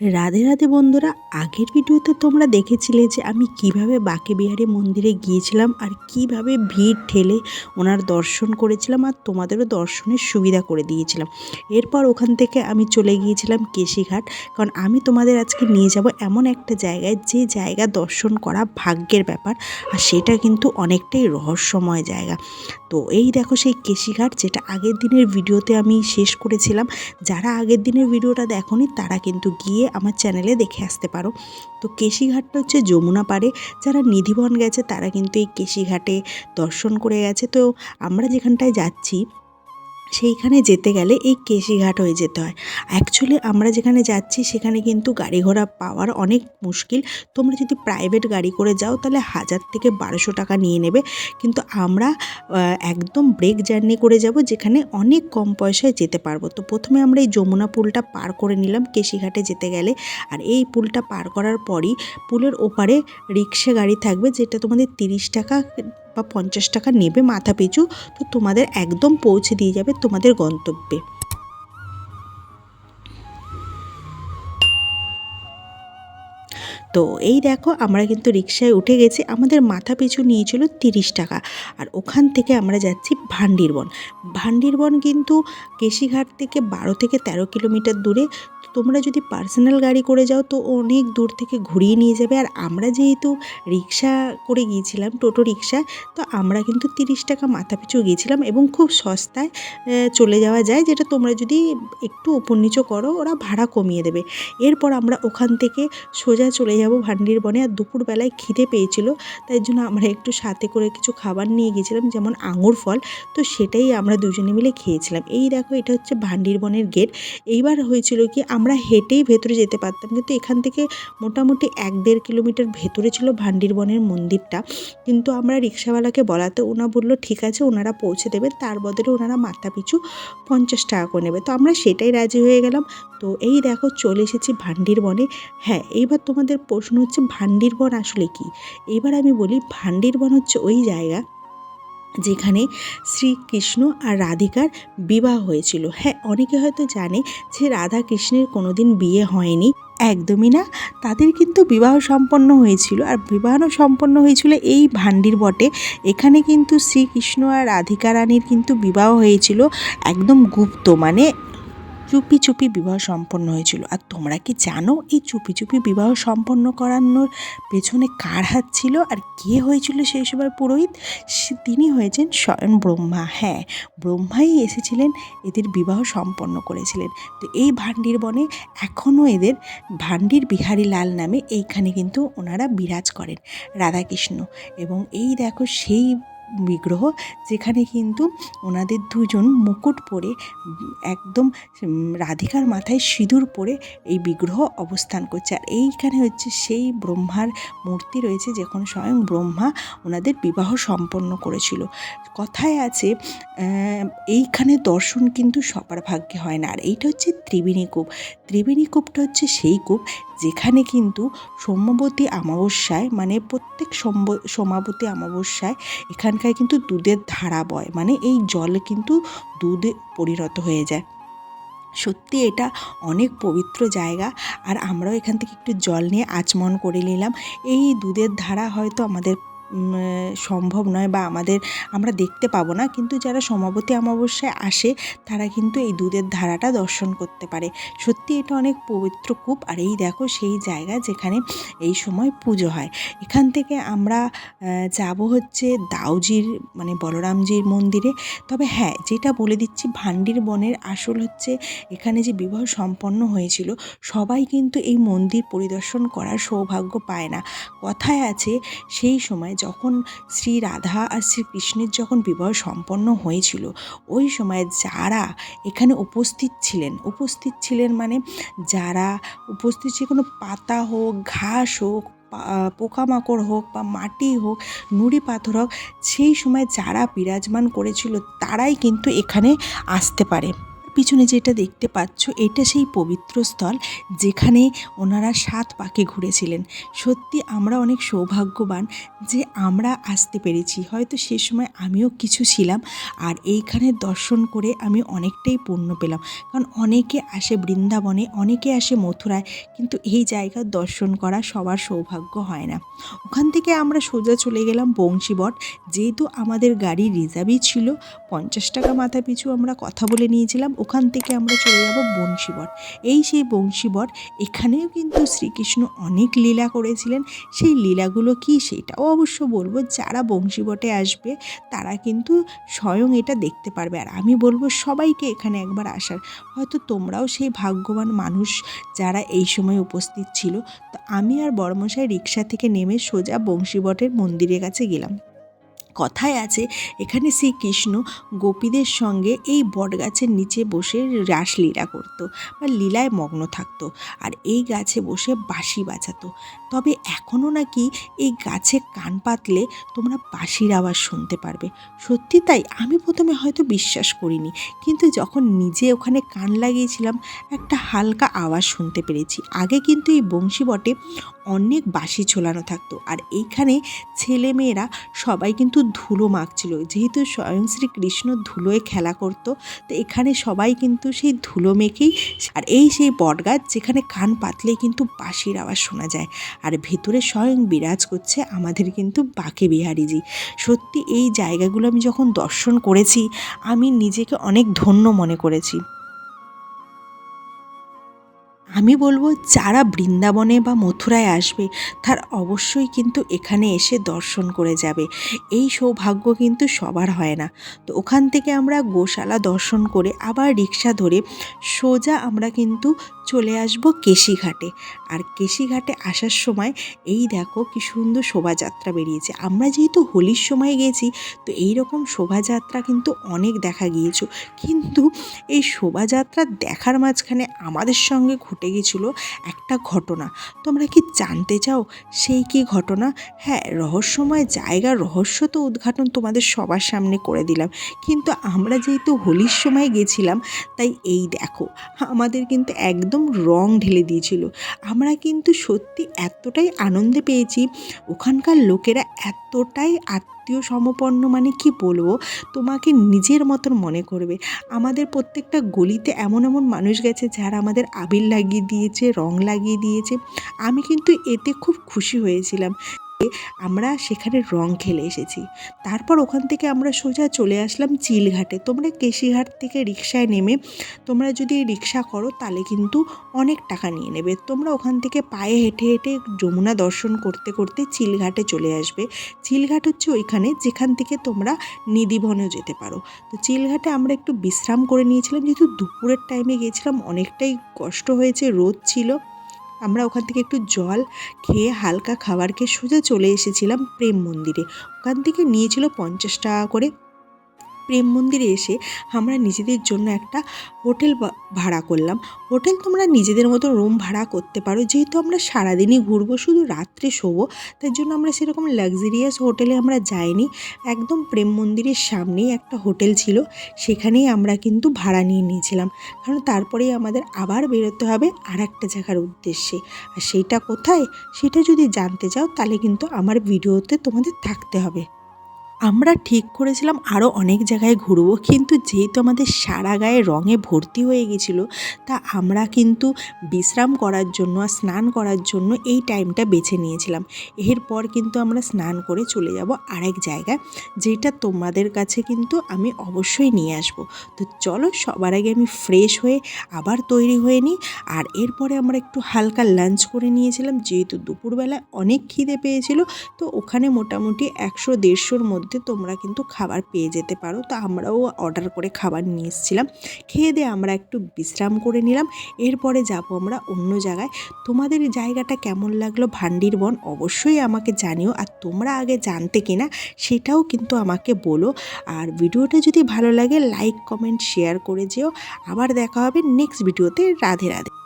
রাধে রাধে বন্ধুরা, আগের ভিডিওতে তোমরা দেখেছিলে যে আমি কীভাবে বাকে বিহারী মন্দিরে গিয়েছিলাম আর কীভাবে ভিড় ঠেলে ওনার দর্শন করেছিলাম আর তোমাদেরও দর্শনের সুবিধা করে দিয়েছিলাম। এরপর ওখান থেকে আমি চলে গিয়েছিলাম কেশিঘাট, কারণ আমি তোমাদের আজকে নিয়ে যাব এমন একটা জায়গায় যে জায়গা দর্শন করা ভাগ্যের ব্যাপার আর সেটা কিন্তু অনেকটাই রহস্যময় জায়গা। তো এই দেখো সেই কেশিঘাট যেটা আগের দিনের ভিডিওতে আমি শেষ করেছিলাম, যারা আগের দিনের ভিডিওটা দেখোনি তারা কিন্তু গিয়ে আমার চ্যানেলে দেখে আসতে পারো। তো কেশিঘাটটা হচ্ছে যমুনা পাড়ে। যারা নিধিবন গেছে তারা কিন্তু এই কেশিঘাটে দর্শন করে গেছে। তো আমরা যেখানটায় যাচ্ছি সেইখানে যেতে গেলে এই কেশিঘাট হয়ে যেতে হয়। অ্যাকচুয়ালি আমরা যেখানে যাচ্ছি, সেখানে কিন্তু গাড়ি ঘোড়া পাওয়ার অনেক মুশকিল। তোমরা যদি প্রাইভেট গাড়ি করে যাও, তাহলে হাজার থেকে বারোশো টাকা নিয়ে নেবে। কিন্তু আমরা একদম ব্রেক জার্নি করে যাব, যেখানে অনেক কম পয়সায় যেতে পারব। তো প্রথমে আমরা এই যমুনা পুলটা পার করে নিলাম কেশিঘাটে যেতে গেলে। আর এই পুলটা পার করার পরই পুলের ওপারে রিক্সা গাড়ি থাকবে, যেটা তোমাদের তিরিশ টাকা বা পঞ্চাশ টাকা নেবে মাথা পিছু তো তোমাদের একদম পৌঁছে দিয়ে যাবে তোমাদের গন্তব্যে। তো এই দেখো আমরা কিন্তু রিক্সায় উঠে গেছি। আমাদের মাথা পিছু নিয়েছিল তিরিশ টাকা। আর ওখান থেকে আমরা যাচ্ছি ভান্ডিরবন। ভান্ডিরবন কিন্তু কেশিঘাট থেকে বারো থেকে তেরো কিলোমিটার দূরে। তোমরা যদি পার্সোনাল গাড়ি করে যাও তো অনেক দূর থেকে ঘুরিয়ে নিয়ে যাবে। আর আমরা যেহেতু রিক্সা করে গিয়েছিলাম, টোটো রিক্সা, তো আমরা কিন্তু তিরিশ টাকা মাথা পিছু গিয়েছিলাম এবং খুব সস্তায় চলে যাওয়া যায়। যেটা তোমরা যদি একটু উপর নিচু করো, ওরা ভাড়া কমিয়ে দেবে। এরপর আমরা ওখান থেকে সোজা চলে যাব ভান্ডির বনে আর দুপুরবেলায় খিদে পেয়েছিল, তাই জন্য আমরা একটু সাথে করে কিছু খাবার নিয়ে গেছিলাম, যেমন আঙুর ফল। তো সেটাই আমরা দুজনে মিলে খেয়েছিলাম। এই দেখো, এটা হচ্ছে ভান্ডির বনের গেট। এইবার হয়েছিল কি, আমরা হেঁটেই ভেতরে যেতে পারতাম, কিন্তু এখান থেকে মোটামুটি এক দেড় কিলোমিটার ভেতরে ছিল ভান্ডির বনের মন্দিরটা। কিন্তু আমরা রিক্সাওয়ালাকে বলাতে, ওনা বলল, ঠিক আছে, ওনারা পৌঁছে দেবে। তার বদলে ওনারা মাথা পিছু পঞ্চাশ টাকা করে নেবে। তো আমরা সেটাই রাজি হয়ে গেলাম। তো এই দেখো, চলে এসেছি ভান্ডির বনে। হ্যাঁ এইবার তোমাদের প্রশ্ন হচ্ছে ভান্ডির বন আসলে কি? এবার আমি বলি ভান্ডির বন হচ্ছে ওই জায়গা যেখানে শ্রীকৃষ্ণ আর রাধিকার বিবাহ হয়েছিল। হ্যাঁ অনেকে হয়তো জানে যে রাধা কৃষ্ণের কোনোদিন বিয়ে হয়নি। একদমই না। তাদের কিন্তু বিবাহ সম্পন্ন হয়েছিল আর বিবাহ সম্পন্ন হয়েছিল এই ভান্ডির বটে। এখানে কিন্তু শ্রীকৃষ্ণ আর রাধিকা রানীর কিন্তু বিবাহ হয়েছিল একদম গুপ্ত মানে চুপি চুপি বিবাহ সম্পন্ন হয়েছিল। আর তোমরা কি জানো এই চুপি চুপি বিবাহ সম্পন্ন করানোর পেছনে কার হাত ছিল? আর কে হয়েছিল সেই সময় পুরোহিত? তিনি হয়েছেন স্বয়ং ব্রহ্মা। হ্যাঁ ব্রহ্মাই এসেছিলেন, এদের বিবাহ সম্পন্ন করেছিলেন। তো এই ভান্ডির বনে এখনও এদের ভান্ডির বিহারী লাল নামে এইখানে কিন্তু ওনারা বিরাজ করেন রাধাকৃষ্ণ। এবং এই দেখো সেই বিগ্রহ যেখানে কিন্তু ওনাদের দুজন মুকুট পরে, একদম রাধিকার মাথায় সিঁদুর পরে এই বিগ্রহ অবস্থান করছে। আর এইখানে হচ্ছে সেই ব্রহ্মার মূর্তি রয়েছে যখন স্বয়ং ব্রহ্মা ওনাদের বিবাহ সম্পন্ন করেছিল। কথায় আছে এইখানে দর্শন কিন্তু সবার ভাগ্যে হয় না। আর এইটা হচ্ছে ত্রিবেণী কূপ। ত্রিবেণী কূপটা হচ্ছে সেই কূপ যেখানে কিন্তু সোমবতী অমাবস্যায় মানে প্রত্যেক সম্ব, সোমাবতী অমাবস্যায় এখানকার কিন্তু দুধের ধারা বয় মানে এই জল কিন্তু দুধে পরিণত হয়ে যায়। সত্যি এটা অনেক পবিত্র জায়গা, আর আমরাও এখান থেকে একটু জল নিয়ে আচমন করে নিলাম। এই দুধের ধারা হয়তো আমাদের সম্ভব নয় বা আমাদের আমরা দেখতে পাবো না। কিন্তু যারা সমাবতী অমাবস্যায় আসে, তারা কিন্তু এই দুধের ধারাটা দর্শন করতে পারে। সত্যি এটা অনেক পবিত্র কূপ। আর এই দেখো, সেই জায়গা যেখানে এই সময় পুজো হয়। এখান থেকে আমরা যাব হচ্ছে দাউজির মানে বলরামজির মন্দিরে। তবে হ্যাঁ যেটা বলে দিচ্ছি, ভান্ডির বনের আসল হচ্ছে এখানে যে বিবাহ সম্পন্ন হয়েছিল, সবাই কিন্তু এই মন্দির পরিদর্শন করার সৌভাগ্য পায় না। কথায় আছে, সেই সময় যখন শ্রী রাধা আর শ্রীকৃষ্ণের যখন বিবাহ সম্পন্ন হয়েছিল, ওই সময় যারা এখানে উপস্থিত ছিলেন উপস্থিত ছিলেন মানে যারা উপস্থিত যে কোনো পাতা হোক, ঘাস হোক পোকামাকড় হোক বা মাটি হোক, নুড়ি পাথর হোক, সেই সময় যারা বিরাজমান করেছিল, তারাই কিন্তু এখানে আসতে পারে। পিছনে যেটা দেখতে পাচ্ছ, এটা সেই পবিত্র স্থল যেখানে ওনারা সাত পাকে ঘুরেছিলেন। সত্যি আমরা অনেক সৌভাগ্যবান যে আমরা আসতে পেরেছি। হয়তো সে সময় আমিও কিছু ছিলাম আর এইখানে দর্শন করে আমি অনেকটাই পুণ্য পেলাম। কারণ অনেকে আসে বৃন্দাবনে, অনেকে আসে মথুরায়, কিন্তু এই জায়গার দর্শন করা সবার সৌভাগ্য হয় না। ওখান থেকে আমরা সোজা চলে গেলাম বংশীবট। যেহেতু আমাদের গাড়ি রিজার্ভই ছিল, পঞ্চাশ টাকা মাথা পিছু আমরা কথা বলে নিয়েছিলাম। ওখান থেকে আমরা চলে যাব বংশীবট। এই সেই বংশীবট, এখানেও কিন্তু শ্রীকৃষ্ণ অনেক লীলা করেছিলেন। সেই লীলাগুলো কি সেটাও অবশ্য বলব, যারা বংশীবটে আসবে, তারা কিন্তু স্বয়ং এটা দেখতে পারবে। আর আমি বলব সবাইকে এখানে একবার আসার। হয়তো তোমরাও সেই ভাগ্যবান মানুষ যারা এই সময় উপস্থিত ছিল। তো আমি আর বড়মশাই রিক্সা থেকে নেমে সোজা বংশীবটের মন্দিরের কাছে গেলাম। কথায় আছে, এখানে শ্রীকৃষ্ণ গোপীদের সঙ্গে এই বটগাছের নিচে বসে রাসলীলা করতো বা লীলায় মগ্ন থাকতো আর এই গাছে বসে বাঁশি বাজাতো। তবে এখনও নাকি এই গাছে কান পাতলে তোমরা বাঁশির আওয়াজ শুনতে পারবে। সত্যি তাই? আমি প্রথমে হয়তো বিশ্বাস করিনি, কিন্তু যখন নিজে ওখানে কান লাগিয়েছিলাম, একটা হালকা আওয়াজ শুনতে পেরেছি। আগে কিন্তু এই বংশী বটে অনেক বাঁশি ঝোলানো থাকতো আর এইখানে ছেলেমেয়েরা সবাই কিন্তু ধুলো মাখছিল। যেহেতু স্বয়ং শ্রীকৃষ্ণ ধুলোয় খেলা করতো, তো এখানে সবাই কিন্তু সেই ধুলো মেখেই আর এই সেই বটগাছ যেখানে কান পাতলেই কিন্তু বাঁশির আওয়াজ শোনা যায়। আর ভেতরে স্বয়ং বিরাজ করছে আমাদের কিন্তু বাকে বিহারিজি। সত্যি এই জায়গাগুলো আমি যখন দর্শন করেছি, আমি নিজেকে অনেক ধন্য মনে করেছি। আমি বলব, যারা বৃন্দাবনে বা মথুরায় আসবে, তার অবশ্যই কিন্তু এখানে এসে দর্শন করে যাবে। এই সৌভাগ্য কিন্তু সবার হয় না। তো ওখান থেকে আমরা গোশালা দর্শন করে আবার রিক্সা ধরে সোজা আমরা কিন্তু চলে আসব কেশিঘাটে। আর কেশিঘাটে আসার সময় এই দেখো কি সুন্দর শোভাযাত্রা বেরিয়েছে। আমরা যেহেতু হোলির সময় গেছি, তো এই রকম শোভাযাত্রা কিন্তু অনেক দেখা গিয়েছে কিন্তু এই শোভাযাত্রা দেখার মাঝখানে আমাদের সঙ্গে ঘটে গেছিল একটা ঘটনা। তোমরা কি জানতে চাও সেই কি ঘটনা? হ্যাঁ রহস্যময় জায়গার রহস্য তো উদ্ঘাটন তোমাদের সবার সামনে করে দিলাম। কিন্তু আমরা যেহেতু হোলির সময় গেছিলাম, তাই এই দেখো, আমাদের কিন্তু একদম রং ঢেলে দিয়েছিল। আমরা কিন্তু সত্যি এতটাই আনন্দে পেয়েছি। ওখানকার লোকেরা এতটাই আত্মীয় সমপন্ন মানে কি বলব? তোমাকে নিজের মতন মনে করবে। আমাদের প্রত্যেকটা গলিতে এমন এমন মানুষ গেছে যারা আমাদের আবির লাগিয়ে দিয়েছে, রং লাগিয়ে দিয়েছে। আমি কিন্তু এতে খুব খুশি হয়েছিলাম। আমরা সেখানে রং খেলে এসেছি। তারপর ওখান থেকে আমরা সোজা চলে আসলাম চিলঘাটে। তোমরা কেশিঘাট থেকে রিক্সায় নেমে তোমরা যদি রিক্সা করো, তাহলে কিন্তু অনেক টাকা নিয়ে নেবে। তোমরা ওখান থেকে পায়ে হেঁটে হেঁটে যমুনা দর্শন করতে করতে চিলঘাটে চলে আসবে। চিলঘাট হচ্ছে ওইখানে যেখান থেকে তোমরা নিধিবনেও যেতে পারো। তো চিলঘাটে আমরা একটু বিশ্রাম করে নিয়েছিলাম। যেহেতু দুপুরের টাইমে গিয়েছিলাম, অনেকটাই কষ্ট হয়েছে, রোদ ছিল। আমরা ওখান থেকে একটু জল খেয়ে হালকা খাবার খেয়ে সোজা চলে এসেছিলাম প্রেম মন্দিরে। ওখান থেকে নিয়েছিল পঞ্চাশ টাকা করে। প্রেম মন্দিরে এসে আমরা নিজেদের জন্য একটা হোটেল ভাড়া করলাম। হোটেল তোমরা নিজেদের মতো রুম ভাড়া করতে পারো। যেহেতু আমরা সারাদিনই ঘুরবো, শুধু রাত্রে শোবো, তার জন্য আমরা সেরকম লাক্সারিয়াস হোটেলে আমরা যাইনি। একদম প্রেম মন্দিরের সামনেই একটা হোটেল ছিল, সেখানেই আমরা কিন্তু ভাড়া নিয়ে নিয়েছিলাম। কারণ তারপরেই আমাদের আবার বেরোতে হবে আর একটা জায়গার উদ্দেশ্যে। আর সেইটা কোথায়, সেটা যদি জানতে চাও, তাহলে কিন্তু আমার ভিডিওতে তোমাদের থাকতে হবে। আমরা ঠিক করেছিলাম আরও অনেক জায়গায় ঘুরবো, কিন্তু যেহেতু আমাদের সারা গায়ে রঙে ভর্তি হয়ে গেছিল, তা আমরা কিন্তু বিশ্রাম করার জন্য আর স্নান করার জন্য এই টাইমটা বেছে নিয়েছিলাম। এরপর কিন্তু আমরা স্নান করে চলে যাব আরেক জায়গায়, যেটা তোমাদের কাছে কিন্তু আমি অবশ্যই নিয়ে আসব। তো চলো সবার আগে আমি ফ্রেশ হয়ে আবার তৈরি হয়ে নিই, আর এরপরে আমরা একটু হালকা লাঞ্চ করে নিয়েছিলাম, যেহেতু দুপুরবেলায় অনেক খিদে পেয়েছিল, তো ওখানে মোটামুটি একশো দেড়শোর মধ্যে তোমরা কিন্তু খাবার পেয়ে যেতে পারো। তো আমরাও অর্ডার করে খাবার নিয়ে এসেছিলাম। খেয়ে দিয়ে আমরা একটু বিশ্রাম করে নিলাম। এরপরে যাব আমরা অন্য জায়গায়। তোমাদের জায়গাটা কেমন লাগল ভান্ডির বন? অবশ্যই আমাকে জানিও। আর তোমরা আগে জানতে কিনা, সেটাও কিন্তু আমাকে বলো। আর ভিডিওটা যদি ভালো লাগে লাইক কমেন্ট শেয়ার করে যেও। আবার দেখা হবে নেক্সট ভিডিওতে রাধে রাধে।